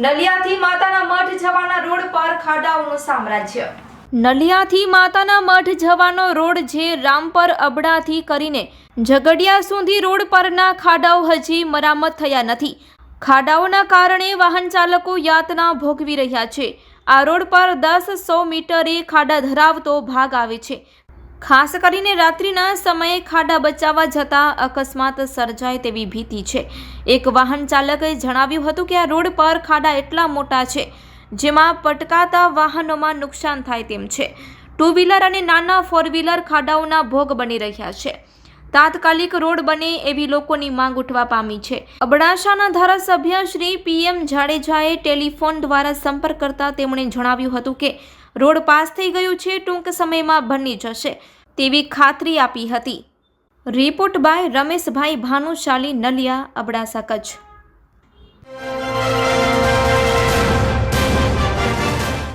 નલિયાથી માતાના મઠ જવાના રોડ પર ખાડાઓનું સામ્રાજ્ય. નલિયાથી માતાના મઠ જવાનો રોડ જે રામપર અબડાથી કરીને ઝઘડિયા સુધી રોડ પરના ખાડાઓ હજી મરામત થયા નથી. ખાડાઓના કારણે વાહન ચાલકો યાતના ભોગવી રહ્યા છે. આ રોડ પર દસ સો મીટરે ખાડા ધરાવતો ભાગ આવે છે. ખાસ કરીને રાત્રિના સમયે ખાડા બચાવવા જતાં અકસ્માત સર્જાય તેવી ભીતિ છે. એક વાહન ચાલકે જણાવ્યું હતું કે આ રોડ પર ખાડા એટલા મોટા છે, જેમાં પટકાતા વાહનોમાં નુકસાન થાય તેમ છે. ટુ વ્હીલર અને નાના ફોર વ્હીલર ખાડાઓના ભોગ બની રહ્યા છે. તાત્કાલિક રોડ બને એવી લોકોની માંગ ઉઠવા પામી છે. અબડાસાના ધારાસભ્ય શ્રી પીએમ જાડેજાએ ટેલિફોન દ્વારા સંપર્ક કરતા તેમણે જણાવ્યું હતું કે, રોડ પાસ થઈ ગયું છે, ટૂંક સમયમાં બની જશે. તેવી ખાતરી આપી હતી. Report by Rameshbhai Bhanushali Naliya Abdasa Kutch.